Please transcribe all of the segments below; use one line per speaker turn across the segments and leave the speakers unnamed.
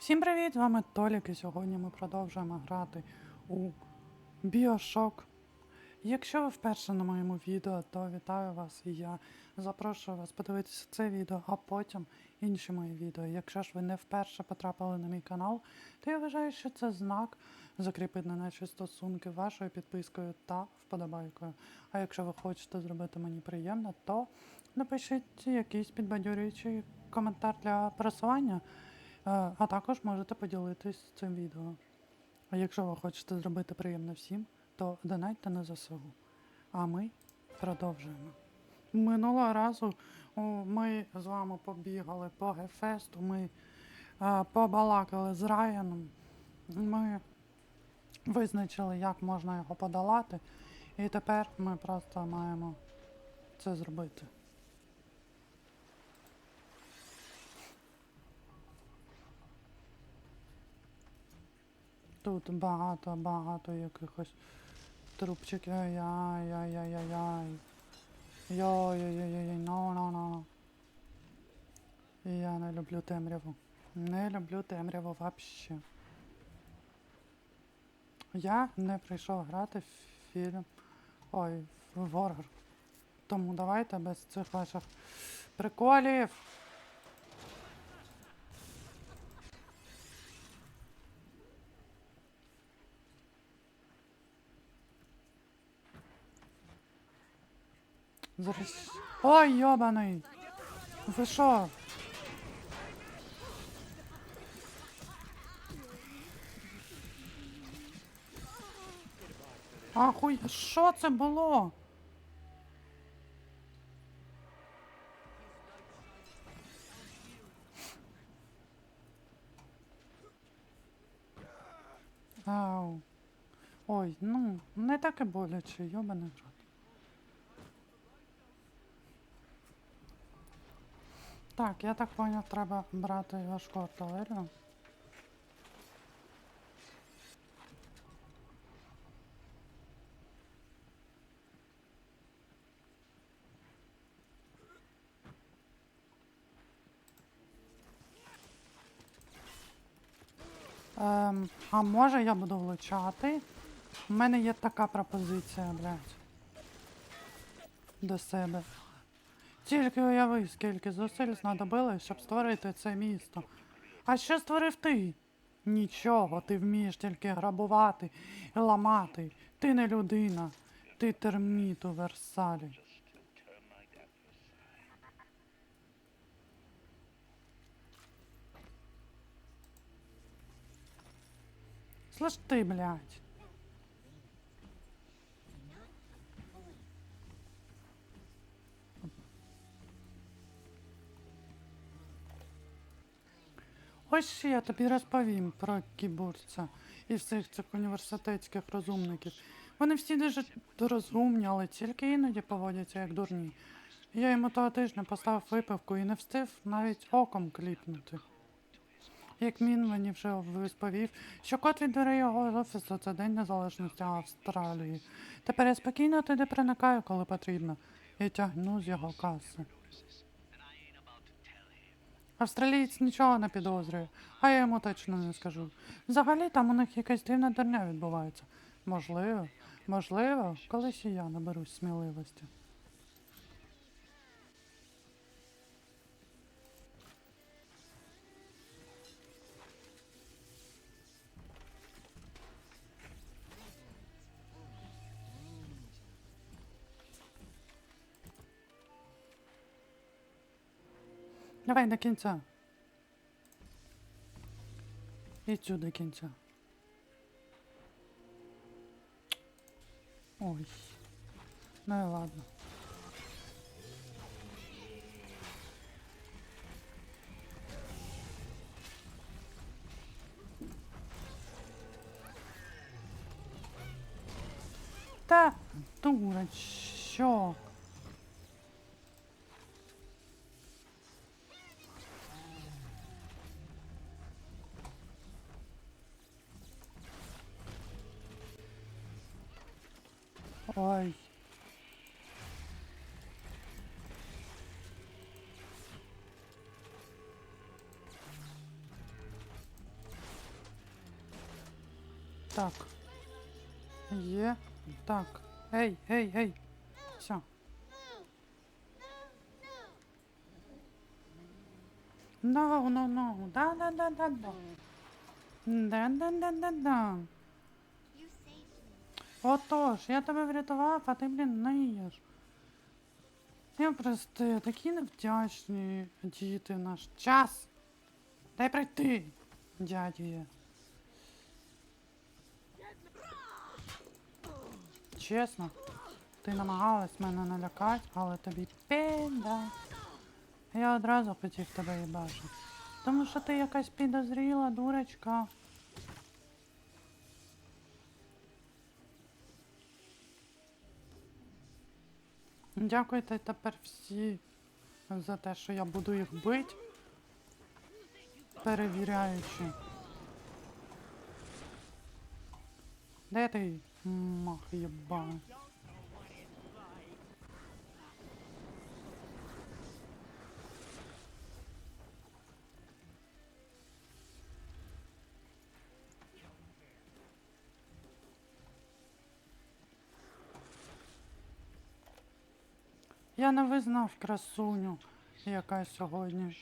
Всім привіт! З вами Толік, і сьогодні ми продовжуємо грати у Bioshock. Якщо ви вперше на моєму відео, то вітаю вас і я запрошую вас подивитися це відео, а потім інші мої відео. Якщо ж ви не вперше потрапили на мій канал, то я вважаю, що це знак закріпити на наші стосунки вашою підпискою та вподобайкою. А якщо ви хочете зробити мені приємно, то напишіть якийсь підбадьорюючий коментар для просування. Е, А також можете поділитись цим відео. А якщо ви хочете зробити приємно всім, то донайте на ЗСУ. А ми продовжуємо. Минулого разу ми з вами побігали по Гефесту, ми е, побалакали з Райаном, ми визначили, як можна його подолати, і тепер ми просто маємо це зробити. Тут багато, багато якихось трубчиків. Ай-яй-яй-яй-яй. Йой-йой-йой-йой, ну ну ну Я не люблю темряву. Не люблю темряву вообще. Я не прийшов грати в фільм. Ой, в воргер. Тому давайте без цих ваших приколів. Зараз... Ой, йобаний! Ви що? Ахуй, що це було? Ау. Ой, ну, не так і боляче, йобаний рот. Так, я так поняв, треба брати важку артилерію. Ем, а може я буду влучати? У мене є така пропозиція, блядь. До себе. Тільки уяви, скільки зусиль знадобилось, щоб створити це місто. А що створив ти? Нічого, ти вмієш тільки грабувати і ламати. Ти не людина, ти терміт у Версалі. Слышь ты, блядь. Ось я тобі розповім про кібурця і всіх цих університетських розумників. Вони всі дуже розумні, але тільки іноді поводяться як дурні. Я йому того тижня поставив випивку і не встиг навіть оком кліпнути. Як він мені вже розповів, що кот від дверей його офісу це День Незалежності Австралії. Тепер я спокійно туди проникаю, коли потрібно, і тягну з його каси. Австралієць нічого не підозрює, а я йому точно не скажу. Взагалі там у них якась дивна дурня відбувається. Можливо, можливо, колись і я наберусь сміливості. Давай до кінця. І цю до кінця. Ой. Ну і ладно. Та, дурачок. Ой. Так. Є. Так. Ей, ей, ей. Все. No, no, no. Да, да, да, да, да. Да, да, да, да, да. Отож, я тебе врятував, а ти, блін, ниєш. Я просто такі невдячні діти в наш час. Дай прийти, дядю. Чесно, ти намагалась мене налякати, але тобі піда. Я одразу хотів тебе їбачити. Тому що ти якась підозріла дурочка. Дякуйте тепер всі за те, що я буду їх бити, перевіряючи. Де ти? Мах єбаний. Я не визнав красуню, яка сьогодні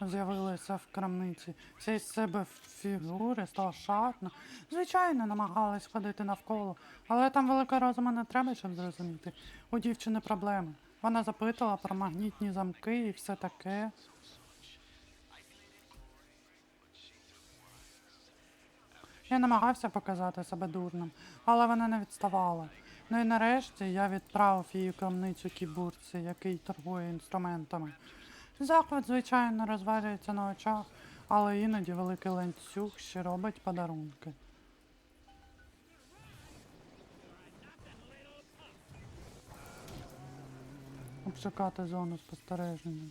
з'явилася в крамниці. Вся із себе фігури стала шатна. Звичайно, намагалась ходити навколо, але там велика розума не треба, щоб зрозуміти. У дівчини проблеми. Вона запитала про магнітні замки і все таке. Я намагався показати себе дурним, але вона не відставала. Ну і нарешті я відправив її крамницю кібурці, який торгує інструментами. Захват, звичайно, розвалюється на очах, але іноді великий ланцюг ще робить подарунки. Обшукати зону спостереження.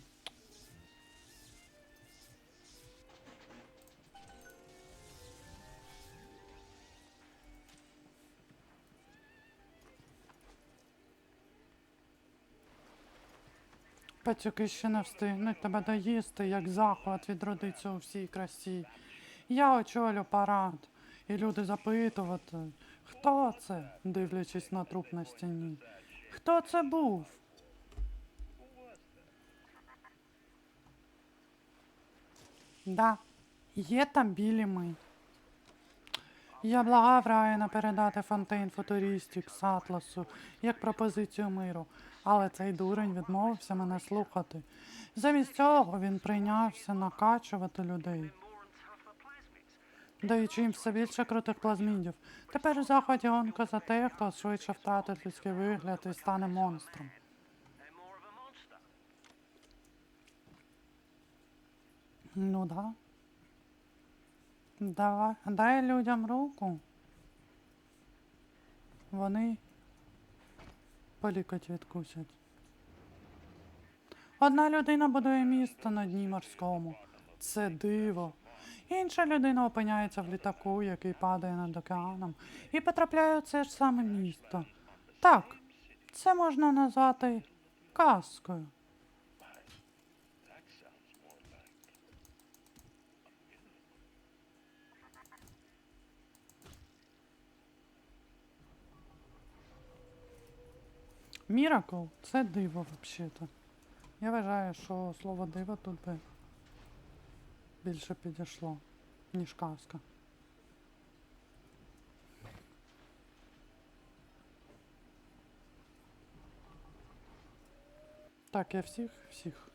Пацюки ще не встигнуть тебе доїсти, як захват відродиться у всій красі. Я очолю парад, і люди запитувати, хто це, дивлячись на труп на стіні. Хто це був? Да, є там білі ми. Я благав Райана передати фонтейн футуристік з Атласу як пропозицію миру, але цей дурень відмовився мене слухати. Замість цього він прийнявся накачувати людей, даючи їм все більше крутих плазмідів. Тепер у заході гонка за те, хто швидше втратить людський вигляд і стане монстром. Ну да. Давай, дай людям руку. Вони полікоть відкусять. Одна людина будує місто на дні морському. Це диво. Інша людина опиняється в літаку, який падає над океаном, і потрапляє в це ж саме місто. Так, це можна назвати казкою. Міракл це диво взагалі-то. Я вважаю, що слово диво тут би більше підійшло, ніж казка. Так, я всіх, всіх.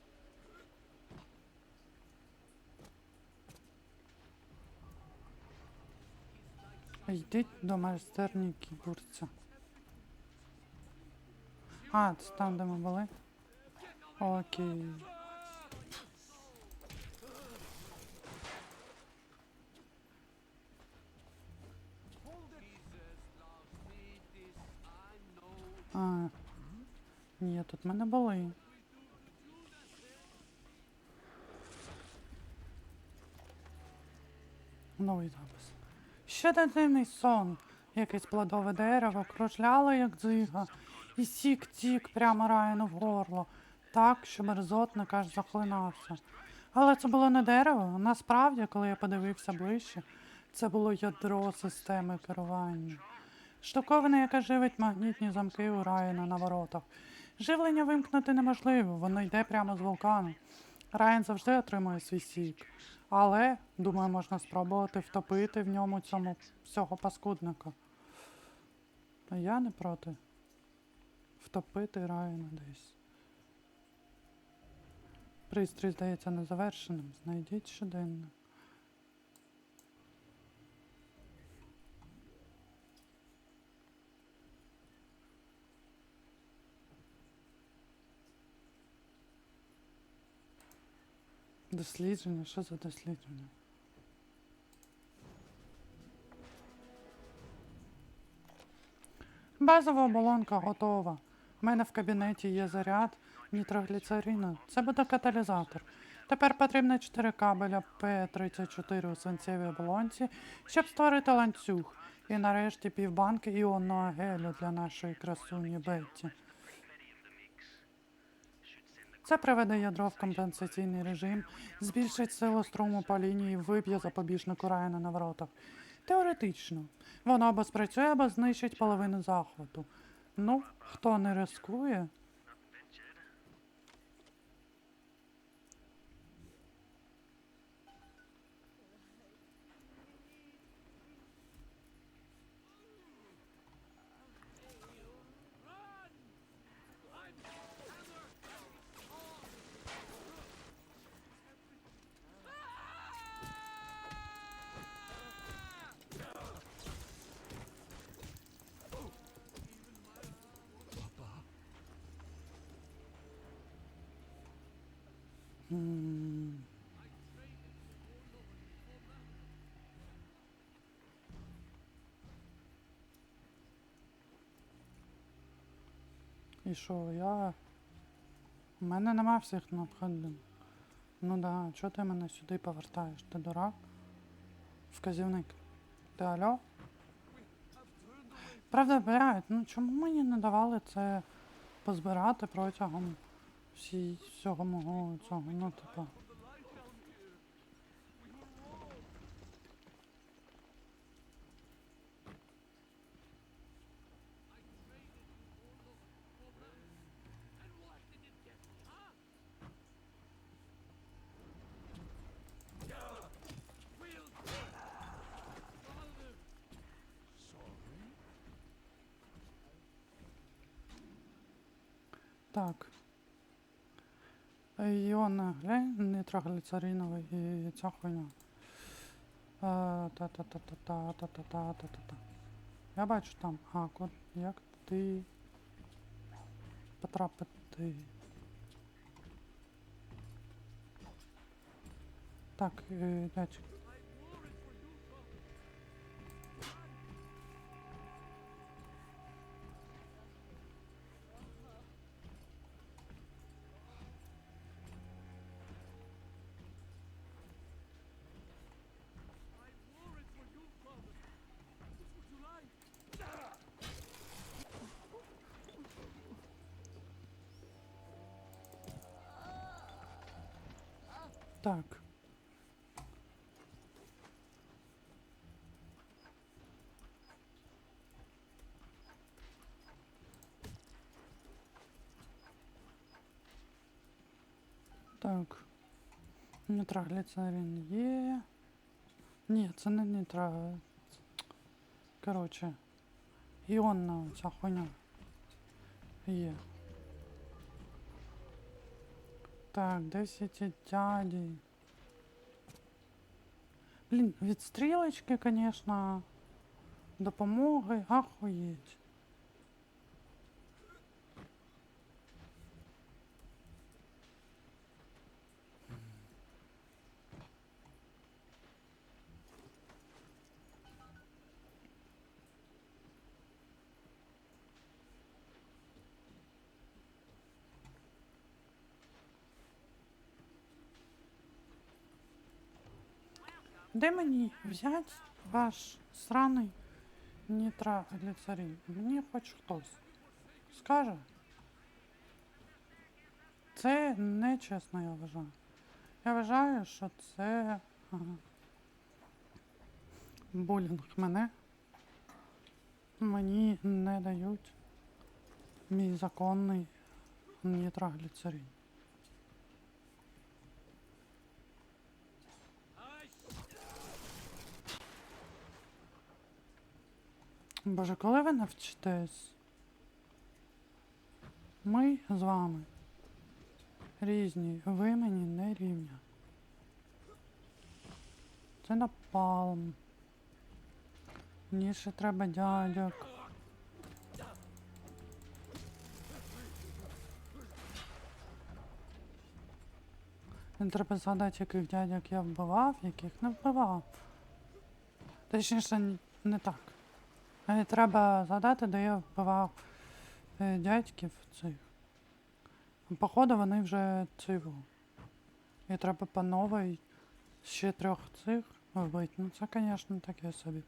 Йдіть до майстерні кібурця. А, це там, де ми були? Окей. А, ні, тут ми не були. Новий запис. Ще дитинний сон. Якесь плодове дерево кружляло, як дзига, і сік-тік прямо Райану в горло, так, що мерзотник аж захлинався. Але це було не дерево. Насправді, коли я подивився ближче, Це було ядро системи керування. Штуковина, яка живить магнітні замки у Райана на воротах. Живлення вимкнути неможливо, воно йде прямо з вулкану. Райан завжди отримує свій сік. Але, думаю, можна спробувати втопити в ньому цьому всього паскудника. Я не проти. Втопити Райана десь. Пристрій здається незавершеним. Знайдіть щоденник. Дослідження? Що за дослідження? Базова оболонка готова. У мене в кабінеті є заряд нітрогліцерину. Це буде каталізатор. Тепер потрібно 4 кабеля П-34 у свинцевій оболонці, щоб створити ланцюг. І нарешті півбанки іонного гелю для нашої красуні Бетті. Це приведе ядро в компенсаційний режим, збільшить силу струму по лінії, виб'є запобіжник Райана на воротах. Теоретично, воно або спрацює, або знищить половину захвату. Ну, хто не рискує, М. І що, я. У мене нема всіх необхідних. Ну да, чого ти мене сюди повертаєш? Ти дурак? Вказівник. Ти алло? Правда, блядь, ну чому мені не давали це позбирати протягом всі, всього мого цього, ну типа. Так. Іон глянь, нитрогліцериновий і ця хуйня. Е, Та-та-та-та-та-та-та-та-та-та. Я бачу там. А, код, як ти потрапити. Так, е, Так. Нітрогліцерин є. Ні, це не нітро. Коротше. Іонна ця хуйня. Є. Так, де всі ці дяді? Блін, від стрілочки, звісно, допомоги, ахуєть. Де мені взяти ваш сраний нітрогліцерин? Мені хоч хтось скаже. Це нечесно, я вважаю. Я вважаю, що це. ага. булінг мене. Мені не дають мій законний нітрогліцерин. Боже, коли ви навчитесь? Ми з вами різні, ви мені не рівня. Це напалм. Мені ще треба дядьок. Не треба згадати, яких дядьок я вбивав, яких не вбивав. Точніше, не так. Мені треба згадати, де я вбивав е, дядьків цих. Походу вони вже цього. І треба по новій ще трьох цих вбити. Ну це, звісно, таке собі.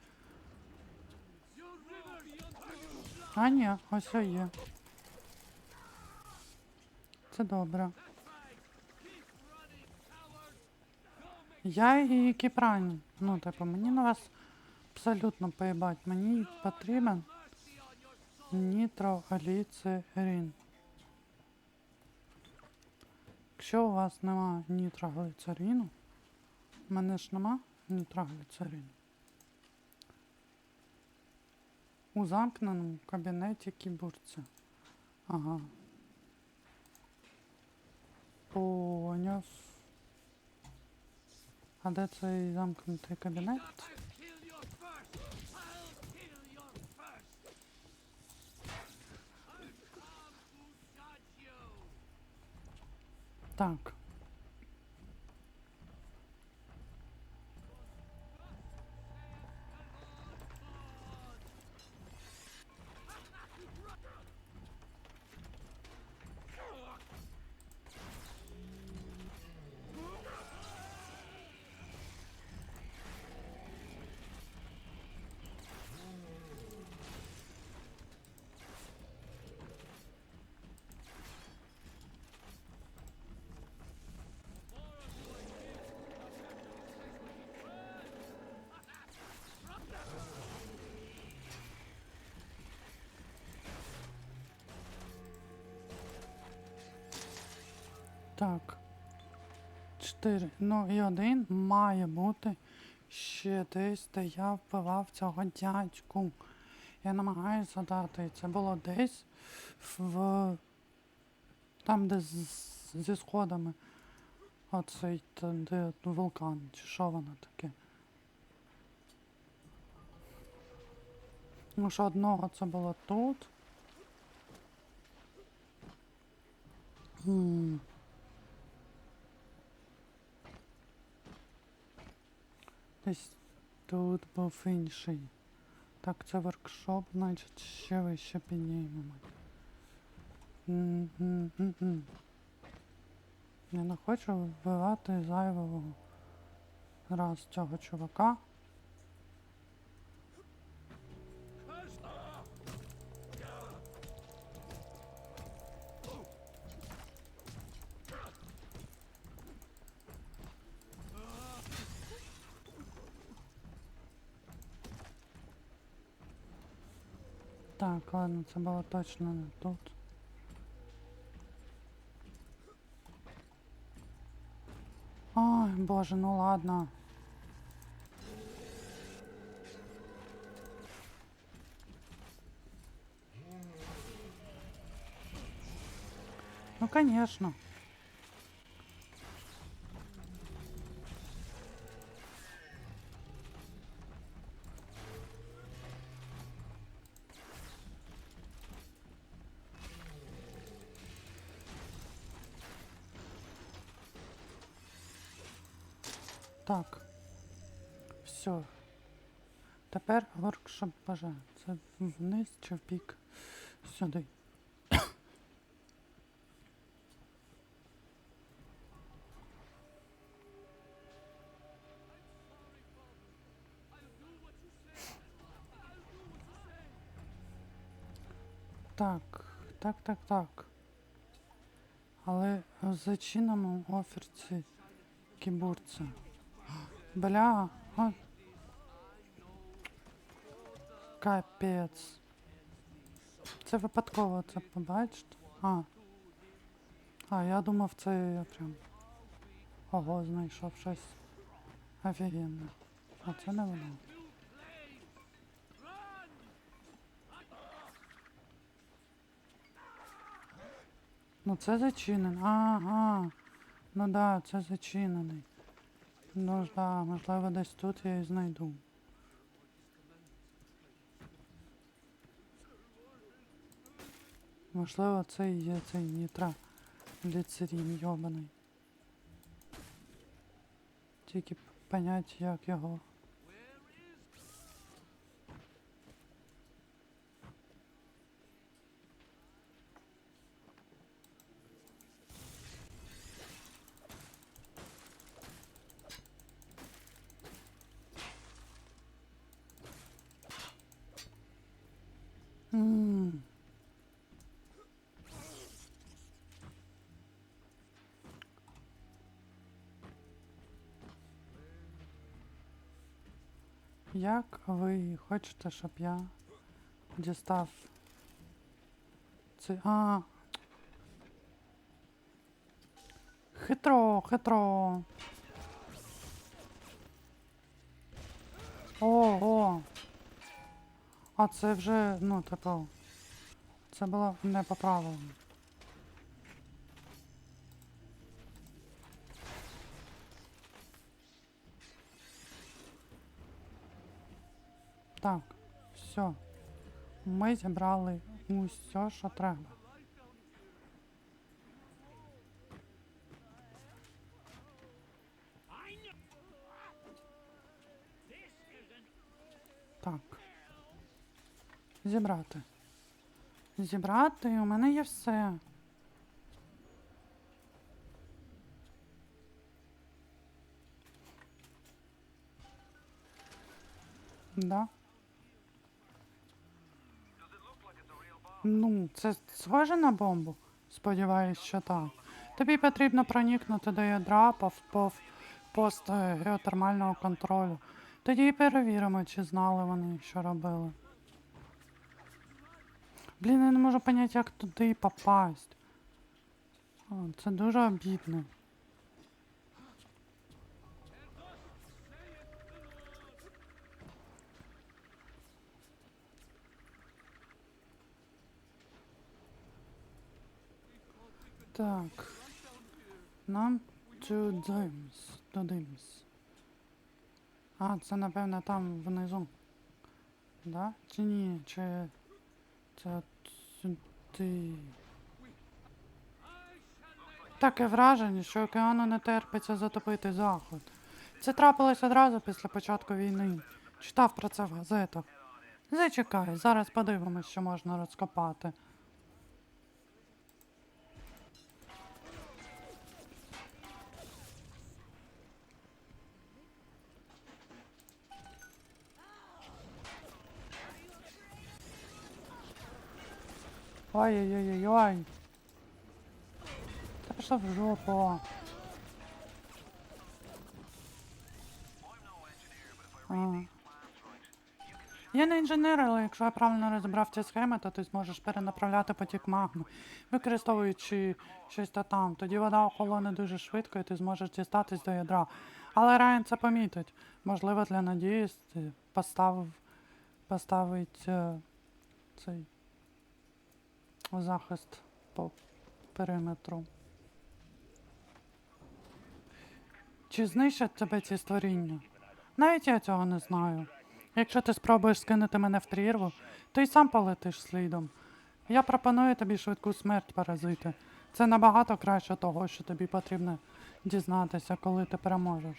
А ні, ось є. Це добре. Я і Кіпрані. Ну, типу, мені на вас абсолютно поїбать. Мені потрібен нітрогліцерин. Якщо у вас нема нітрогліцерину, в мене ж нема нітрогліцерину. У замкненому кабінеті кібурця. Ага. Поняв. А де цей замкнутий кабінет? Так. Так. Чотири. Ну і один має бути ще десь, де я вбивав цього дядьку. Я намагаюся згадати. Це було десь в. Там, де з- зі сходами. Оцей де вулкан, чи що воно таке. Ну, що одного це було тут. М. Десь тут був інший. Так, це воркшоп, значить ще вище піднімемо. М-м-м-м. Я не хочу вбивати зайвого раз цього чувака. Так, ладно, це було точно не тут. Ой, боже, ну ладно. Ну, конечно. Тепер воркшоп бажаю. Це вниз чи в бік? Сюди. Так, так, так, так. Але в зачиненому оферці кібурця. Бля, а, Капець. Це випадково це побачите? А. А, я думав, це я прям. Ого, знайшов щось офігенне. А це не воно. Ну це зачинено. Ага. Ну да, це зачинений. Ну ж да, можливо, десь тут я і знайду. Можливо, це і є цей нітра гліцерин йобаний. Тільки понять, як його. М. Як ви хочете, щоб я дістав це. А. Хитро, хитро. Ого. А це вже, ну, типу. Це було не по правилам. Так, все. Ми зібрали усе, що треба. Так. Зібрати. Зібрати, у мене є все. Да. Ну, це схоже на бомбу? Сподіваюсь, що так. Тобі потрібно проникнути до ядра по, по пост геотермального контролю. Тоді і перевіримо, чи знали вони, що робили. Блін, я не можу поняти, як туди попасть. О, це дуже обідно. Так. Нам to Dims. До Dims. А, це напевно там внизу. Да? Чи ні? Чи це сюди? Таке враження, що океану не терпиться затопити заход. Це трапилось одразу після початку війни. Читав про це в газетах. Зачекай, зараз подивимось, що можна розкопати. Ой-ой-ой-ой. Та пішла в жопу. Я не інженер, але якщо я правильно розібрав ці схеми, то ти зможеш перенаправляти потік магми, використовуючи щось та там. Тоді вода охолоне дуже швидко і ти зможеш дістатись до ядра. Але Райан це помітить. Можливо, для надії поставив, поставить е, цей захист по периметру. Чи знищать тебе ці створіння? Навіть я цього не знаю. Якщо ти спробуєш скинути мене в прірву, то й сам полетиш слідом. Я пропоную тобі швидку смерть, паразити. Це набагато краще того, що тобі потрібно дізнатися, коли ти переможеш.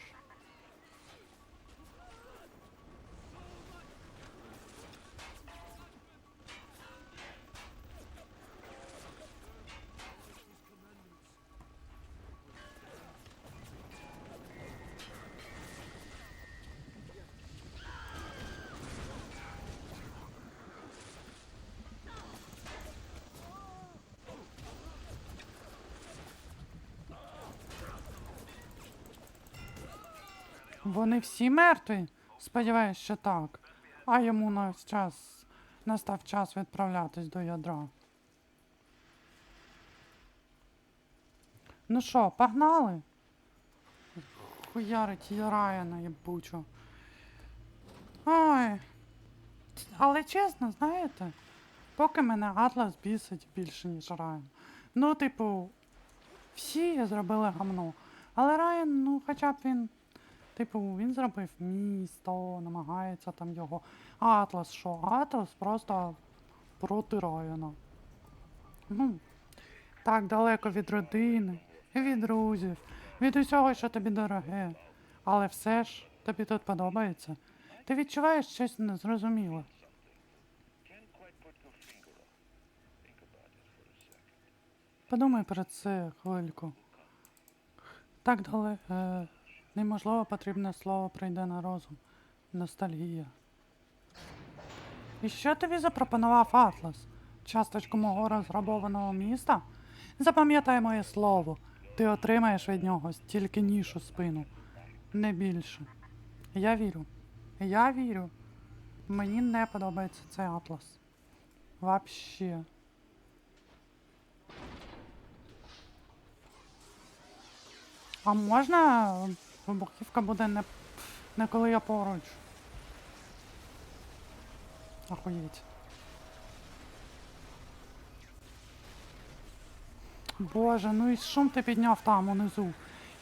Вони всі мертві? Сподіваюсь, що так. А йому на час Настав час відправлятись до ядра. Ну що, погнали? Хуярить Райана єбучо. Ой. Але чесно, знаєте, поки мене Атлас бісить більше, ніж Райан. Ну, типу, всі зробили гамно. Але Райан, ну, хоча б він. Типу, він зробив місто, намагається там його. Атлас що? Атлас просто проти Райана. Ну, так далеко від родини, від друзів, від усього, що тобі дороге. Але все ж тобі тут подобається. Ти відчуваєш щось незрозуміле. Подумай про це хвильку. Так дали е, неможливо потрібне слово прийде на розум. Ностальгія. І що тобі запропонував Атлас? Часточку мого розграбованого міста? Запам'ятай моє слово. Ти отримаєш від нього стільки ніж у спину. Не більше. Я вірю. Я вірю. Мені не подобається цей атлас. Вообще. А можна вибухівка буде не, не коли я поруч. Охуєть. Боже, ну і шум ти підняв там унизу.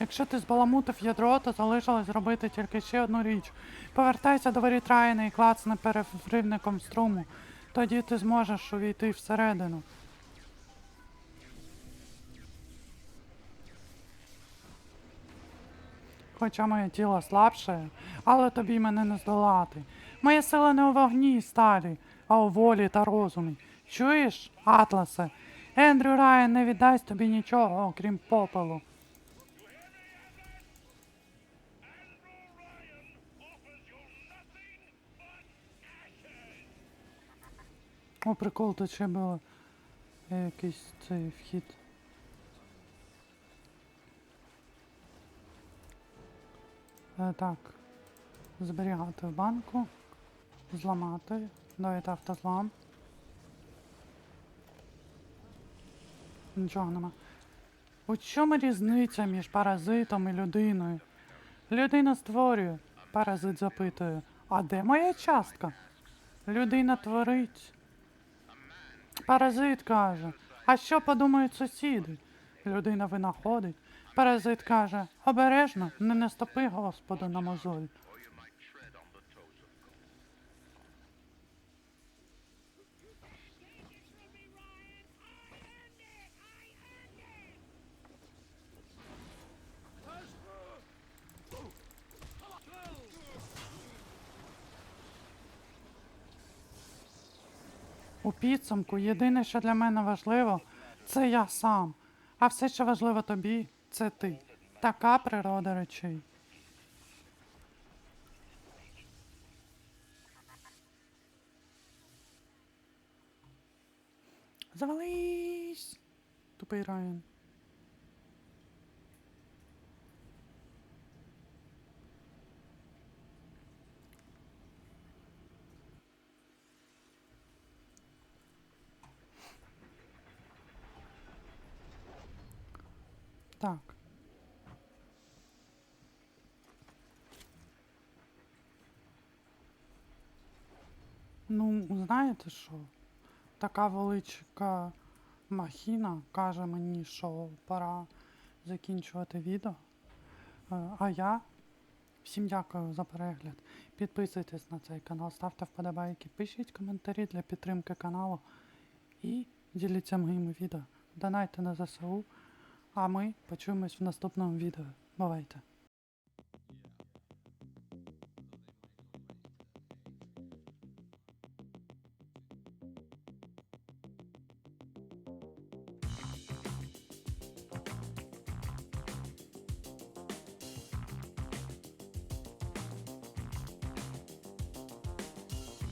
Якщо ти збаламутив ядро, то залишилось зробити тільки ще одну річ. Повертайся до воріт і клацни переривником струму. Тоді ти зможеш увійти всередину. Хоча моє тіло слабше, але тобі мене не здолати. Моя сила не у вогні і сталі, а у волі та розумі. Чуєш, Атласе? Ендрю Райан не віддасть тобі нічого, окрім попелу. О, прикол, тут ще було е, якийсь цей вхід. Так. Зберігати в банку. Зламати. Давайте автозлам. Нічого нема. У чому різниця між паразитом і людиною? Людина створює, паразит запитує. А де моя частка? Людина творить. Паразит каже, а що подумають сусіди? Людина винаходить. Паразит каже, обережно, не наступи Господу на мозоль. У підсумку єдине, що для мене важливо, це я сам. А все, що важливо тобі, це ти. Така природа речей. Завались! Тупий Райан. Так. Ну, знаєте що? Така величка махіна каже мені, що пора закінчувати відео. Е, А я всім дякую за перегляд. Підписуйтесь на цей канал, ставте вподобайки, пишіть коментарі для підтримки каналу і діліться моїми відео. Донайте на ЗСУ. А ми почуємось в наступному відео. Бувайте!